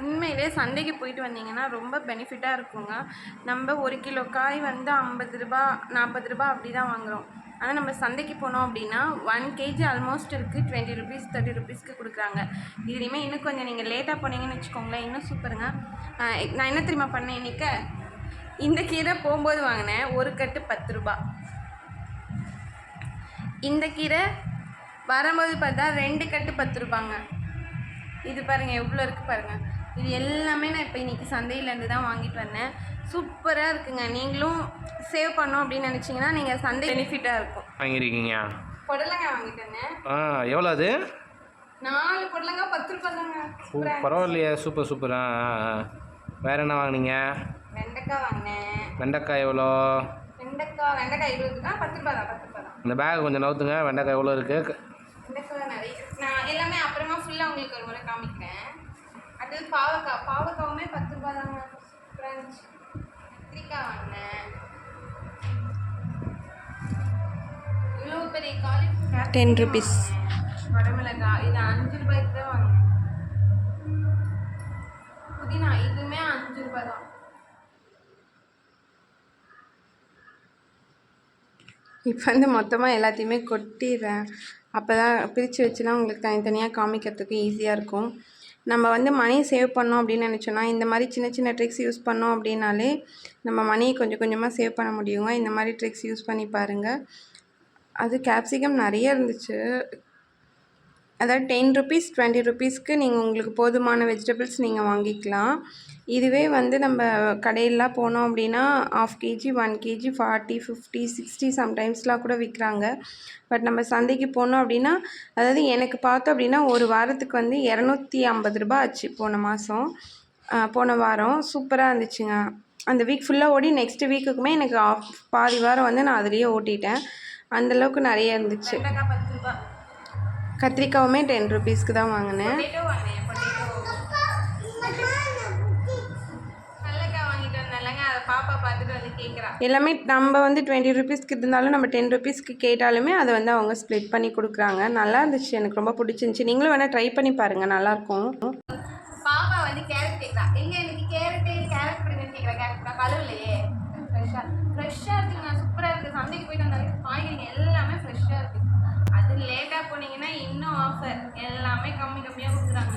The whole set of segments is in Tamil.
உண்மையிலே சந்தைக்கு போயிட்டு வந்தீங்கன்னா ரொம்ப பெனிஃபிட்டாக இருக்குங்க. நம்ம ஒரு கிலோ காய் வந்து ஐம்பது ரூபா நாற்பது ரூபா அப்படி தான் வாங்குகிறோம் ஆனால் நம்ம சந்தைக்கு போனோம் அப்படின்னா ஒன் கேஜி ஆல்மோஸ்ட் இருக்குது டுவெண்ட்டி ருபீஸ் தேர்ட்டி ருபீஸ்க்கு கொடுக்குறாங்க. இதுலேயுமே இன்னும் கொஞ்சம் நீங்கள் லேட்டாக போனீங்கன்னு வச்சுக்கோங்களேன் இன்னும் சூப்பருங்க நான் என்ன தெரியுமா பண்ணேன் இன்னைக்கு? இந்த கீரை போகும்போது வாங்கினேன். ஒரு கட்டு பத்து ரூபா. இந்த கீரை வரும்போது பார்த்தா ரெண்டு கட்டு பத்து ரூபாங்க. இது பாருங்கள் எவ்வளோ இருக்குது பாருங்கள் இது எல்லாமே நான் இப்போ இன்றைக்கி சந்தையிலேருந்து தான் வாங்கிட்டு வந்தேன். சூப்பராக இருக்குங்க. நீங்களும் சேவ் பண்ணோம் அப்படின்னு நினச்சிங்கன்னா நீங்கள் சந்தை பெனிஃபிட்டாக இருக்கும். வாங்கியிருக்கீங்க புடலங்காய் வாங்கிட்டு வந்தேன். ஆ எவ்வளோ அது? நாலு புடலங்காய் பத்து ரூபாய் தாங்க. பரவாயில்லையே. Super super. ஆ. வேற என்ன வாங்குனீங்க? வெண்டைக்காய் வாங்கினேன். வெண்டைக்காய் எவ்வளோ? வெண்டைக்காய் வெண்டைக்காய் இருபது தான் பத்து ரூபாய் தான் பத்து ரூபாய் தான். இந்த பேக் கொஞ்சம் நவுத்துங்க. வெண்டைக்காய் எவ்வளோ இருக்குது வெண்டைக்காய் நிறைய இருக்கு. நான் எல்லாமே அப்புறமா ஃபுல்லாக உங்களுக்கு ஒரு முறை காமிக்கிறேன். அடுத்தது பாவக்காய் பாவக்காவுமே பத்து ரூபாய் தாங்க. இருந்துச்சு கத்திரிக்காய் வாங்கினேன். இவ்வளோ பெரிய காலிஃப்ளவர் டென் ருபீஸ் வடமிளகாய் இது அஞ்சு ரூபாய்க்கு தான் வாங்கினேன். புதினா இதுவுமே அஞ்சு ரூபாய் தான். இப்போ வந்து மொத்தமாக எல்லாத்தையுமே கொட்டிடுறேன். அப்போ தான் பிரித்து வச்சுலாம் உங்களுக்கு தனித்தனியாக காமிக்கிறதுக்கு ஈஸியாக இருக்கும். நம்ம வந்து மணி சேவ் பண்ணோம் அப்படின்னு நினச்சோன்னா இந்த மாதிரி சின்ன சின்ன ட்ரிக்ஸ் யூஸ் பண்ணோம் அப்படின்னாலே நம்ம மணியை கொஞ்சம் கொஞ்சமாக சேவ் பண்ண முடியுங்க. இந்த மாதிரி ட்ரிக்ஸ் யூஸ் பண்ணி பாருங்கள் அது கேப்சிகம் நிறைய இருந்துச்சு. அதாவது டென் ருபீஸ் டுவெண்ட்டி ருபீஸ்க்கு நீங்கள் உங்களுக்கு போதுமான வெஜிடபிள்ஸ் நீங்கள் வாங்கிக்கலாம். இதுவே வந்து நம்ம கடையிலலாம் போனோம் அப்படின்னா half kg one kg forty fifty sixty சம்டைம்ஸ்லாம் கூட விற்கிறாங்க. பட் நம்ம சந்தைக்கு போனோம் அப்படின்னா அதாவது எனக்கு பார்த்தோம் அப்படின்னா ஒரு வாரத்துக்கு வந்து இரநூத்தி ஐம்பது ரூபாய் ஆச்சு போன மாதம் போன வாரம். சூப்பராக இருந்துச்சுங்க. அந்த வீக் ஃபுல்லாக ஓடி நெக்ஸ்ட் வீக்குக்குமே எனக்கு ஆஃப் பாதி வாரம் வந்து நான் அதுலேயே ஓட்டிட்டேன். அந்தளவுக்கு நிறைய இருந்துச்சு. கத்திரிக்காவுமே டென் ருபீஸ்க்கு தான் வாங்கினேன். எல்லாமே நம்ம வந்து டுவெண்ட்டி ருபீஸ்க்கு இருந்தாலும் நம்ம டென் ருபீஸ்க்கு கேட்டாலுமே அதை வந்து அவங்க ஸ்ப்ளிட் பண்ணி கொடுக்குறாங்க. நல்லா இருந்துச்சு. எனக்கு ரொம்ப பிடிச்சிருந்துச்சி. நீங்களும் வேணால் ட்ரை பண்ணி பாருங்கள் நல்லாயிருக்கும் பாப்பா வந்து கேரட் கேட்குறா எங்க எனக்கு கேரட்டு கேரட் பிடிக்குன்னு கேட்குறா கேரட் கழுவுலையே. ஃப்ரெஷ்ஷாக ஃப்ரெஷ்ஷாக இருக்குங்க சூப்பராக இருக்குது சந்தைக்கு போயிட்டு வந்தாலே காய்கறிங்க எல்லாமே ஃப்ரெஷ்ஷாக இருக்குது அது லேட்டாக போனீங்கன்னா இன்னும் ஆஃபர் எல்லாமே கம்மி கம்மியாக கொடுக்குறாங்க.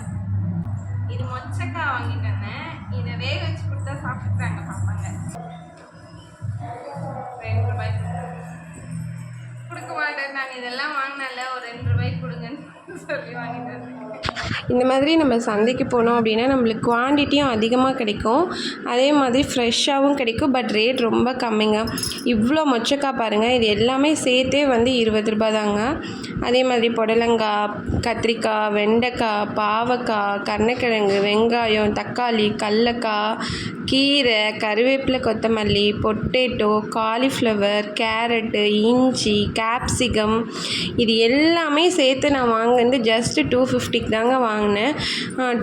இது மொச்சக்காய் வாங்கிட்டு வந்தேன். இதை வேக வச்சு கொடுத்தா சாப்பிட்டுக்கிறாங்க பாப்பாங்க. ரெண்டு ரூபாய். கொடுக்க மாட்டேன் நாங்கள் இதெல்லாம் வாங்கினால ஒரு ரெண்டு ரூபாய்க்கு கொடுங்கன்னு சொல்லி வாங்கிட்டு வந்தேன். இந்த மாதிரி நம்ம சந்தைக்கு போனோம் அப்படின்னா நம்மளுக்கு குவான்டிட்டியும் அதிகமாக கிடைக்கும். அதே மாதிரி ஃப்ரெஷ்ஷாகவும் கிடைக்கும் பட் ரேட் ரொம்ப கம்மிங்க. இவ்வளோ மொச்சக்காய் பாருங்கள் இது எல்லாமே சேர்த்தே வந்து இருபது ரூபாய் தாங்க அதே மாதிரி புடலங்காய் கத்திரிக்காய் வெண்டைக்காய் பாவக்காய் கருணக்கிழங்கு வெங்காயம் தக்காளி கடலக்காய் கீரை கருவேப்பிலை கொத்தமல்லி பொட்டேட்டோ காலிஃப்ளவர் கேரட்டு இஞ்சி கேப்சிகம் இது எல்லாமே சேர்த்து நான் வாங்கினது ஜஸ்ட்டு டூ ஃபிஃப்டிக்கு தாங்க வாங்கினேன்.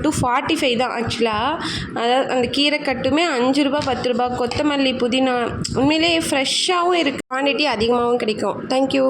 டூ ஃபார்ட்டி ஃபைவ் தான் ஆக்சுவலாக அதாவது அந்த கீரை கட்டுமே அஞ்சு ரூபா பத்து ரூபா கொத்தமல்லி புதினா உண்மையிலேயே ஃப்ரெஷ்ஷாகவும் இருக்குது குவான்டிட்டி அதிகமாகவும் கிடைக்கும். தேங்க்யூ